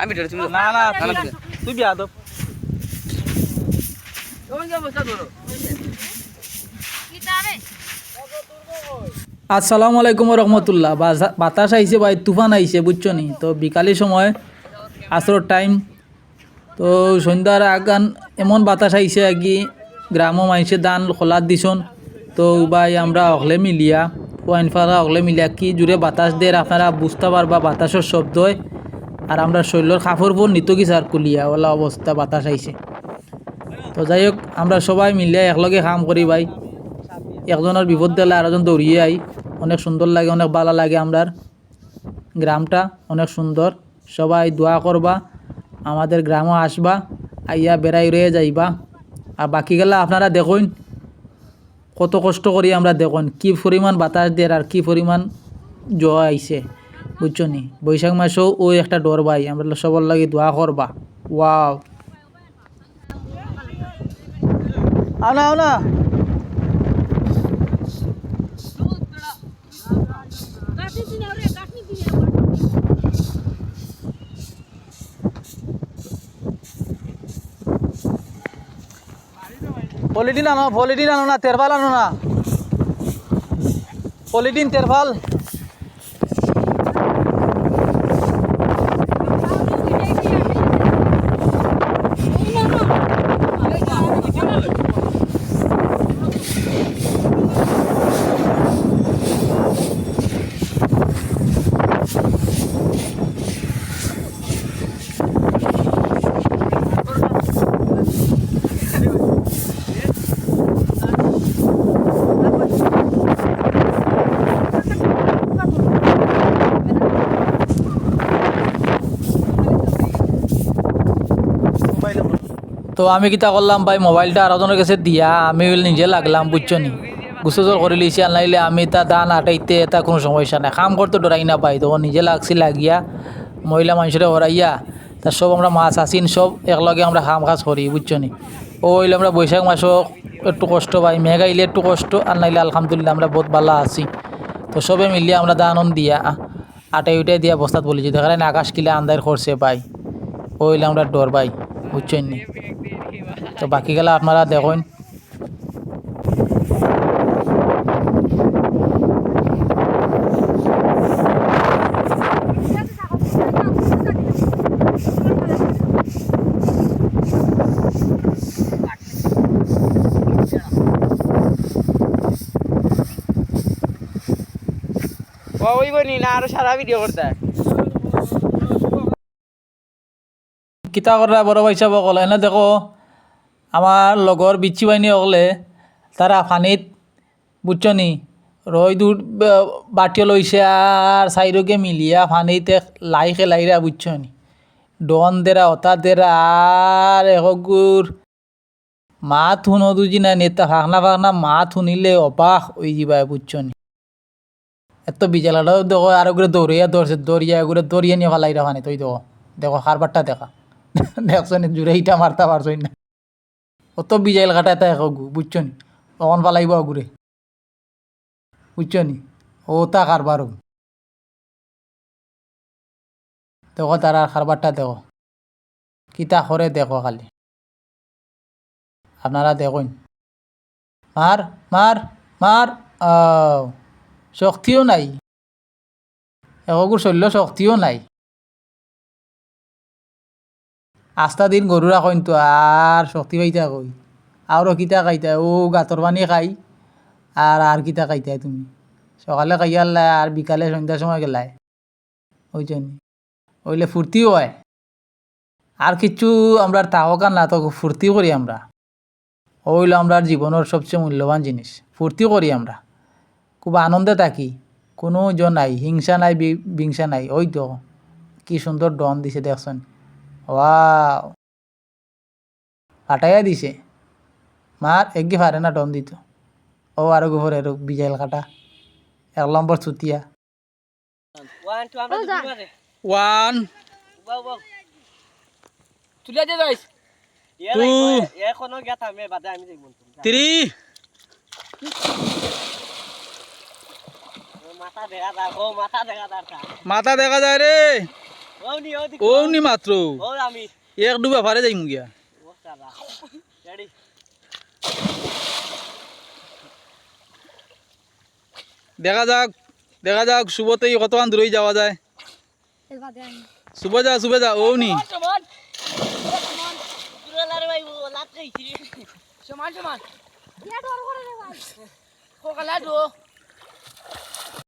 আমি না না তুই তুই আসসালামু আলাইকুম রহমতুল্লাহ। বাতাস আইছে ভাই তুফান আইছে বুঝছ নি? তো বিকালের সময় আসর টাইম তো সন্ধ্যার আগান এমন বাতাস আইছে আর কি গ্রাম্য মানুষের দান খোলার দিছন তো ভাই, আমরা অকলে মিলিয়া ওয়াইন ফারা অকলে মিলিয়া কি জুড়ে বাতাস দেয় আপনারা বুঝতে পারবা বাতাসের শব্দ হয় আর আমরা শৈলর কাপড় পর নিত কি সার কুলিয়া, ওলা অবস্থা বাতাস আইছে তো যাই হোক, আমরা সবাই মিলিয়া একলগে কাম করি ভাই। একজনের বিপদ দিলে আরেকজন দৌড়িয়ে আই অনেক সুন্দর লাগে, অনেক ভালো লাগে আমরার। গ্রামটা অনেক সুন্দর। সবাই দোয়া করবা, আমাদের গ্রামও আসবা, আইয়া বেড়াই রয়ে যাইবা। আর বাকি গেলা আপনারা দেখুন, কত কষ্ট করি আমরা দেখুন, কি পরিমাণ বাতাস দেয় আর কি পরিমাণ জোয়া আইছে বুঝছ নি বৈশাখ মাসেও ওই একটা ডর ভাই আমরা সবার লাগে দোয়া করবা। ওয়াও। আনা আনা পলিটিন আনো পলিটিন আনো না তেরভাল আনো না। পলিটিন তেরপাল। তো আমি কিতা করলাম ভাই মোবাইলটা আরেকজনের কাছে দিয়া আমি নিজে লাগলাম, বুঝছ নি? গুছজল করে লিছি আনলাইলে আমি তা দান আটাইতে এটা কোনো সমস্যা নাই। কাম করতে ডরাই না পাই তখন নিজে লাগছি, লাগিয়া মহিলা মানুষরা হরাইয়া তা সব আমরা মাছ আসিন সব একলগে আমরা কাম কাজ করি, বুঝছ নি? ও হইলে আমরা বৈশাখ মাসও একটু কষ্ট পাই, মেঘ আইলে একটু কষ্ট আর নাইলে আলহামদুলিল্লাহ আমরা বহুত ভালো আছি। তো সবে মিলিয়ে আমরা দানন দিয়া, আটাই উঠাই দিয়া বস্তাত বলেছি দেখালে আকাশ কিলা আন্দার করছে পাই ও হইলে আমরা ডর পাই বুঝছেন নি? তো বাকি গেলা আপনারা দেখুন। ওই বনি না আরও সারা ভিডিও করতে। কিতা করা বড় পয়সা বকল, এনে দেখো আমার লগর বিচ্ছি বাহিনী অকলে তারা ফানিত বুঝছ নি রই দূর বাটিও লইছে আর সাইডকে মিলিয়া ফানিতে লাই খেলাইরা বুঝছ নি ডন দেরা অতা দেরা আর এগুর মাত শুনো দুজি না নেতা ফাঁকনা ফাঁকনা মাত শুনিলে অবাক ওই যাবা বুঝছ নি এত বিজালাটাও দেখো আর ওগুলো দৌড়িয়া দৌড়ছে দৌড়িয়া ওগুলো দৌড়িয়ে নিয়ে ফালাই রাখানি তুই দেখো। দেখো খারবারটা দেখা। দেখছ নি জুড়ে ইটা মারতা পারছ না। অত বিজাইল কাটা এটা এখন বুঝছ নি? তখন ফালাইব ঘুরে বুঝছ নি? ও তা কারবার দেখো তারা খারবারটা দেখো। কিতা করে দেখো খালি। আপনারা দেখুন মার মার মার শক্তিও নাই। একগুর শৈল্য শক্তিও নাই। আস্তা দিন গরু রাখইন তো আর শক্তি পাইতা কই আরও কিতা খাইতা ও গাতর পানি খাই আর আর কিতা খাইতা তুমি। সকালে খাইয়াল আর বিকালে সন্ধ্যার সময় গেলাই। ওইজন ওইলে ফুর্তিও হয়। আর কিচ্ছু আমরা তাহকার না তো ফুর্তি করি আমরা ওইল আমরা জীবনের সবচেয়ে মূল্যবান জিনিস ফুর্তি করি আমরা খুব আনন্দে থাকি। কোনো জন নাই, হিংসা নাই বিংসা নাই। ওই তো, কি সুন্দর ডন দিছে দেখছেন ওয়াও ফাটাইয়া দিছে। মার একগি ফারে না ডন দিত। ও আরও গোবরে বিজাইল কাটা। এক নম্বর চুতিয়া। ওয়ান তুলে দে টু এখনও গেত আমি বাদে আমি দেখব থ্রি তা মাথা দেখা যায় রে। ও নি ও দি ও নি মাত্র। ও আমি। এক ডুবা ফারে যাই মুগিয়া ও সারা রেডি। দেখা যাক দেখা যাক শুভতেই কতক্ষণ দূরেই যাওয়া যায়। শুভ যা শুভ যা ও নি সমান সমান।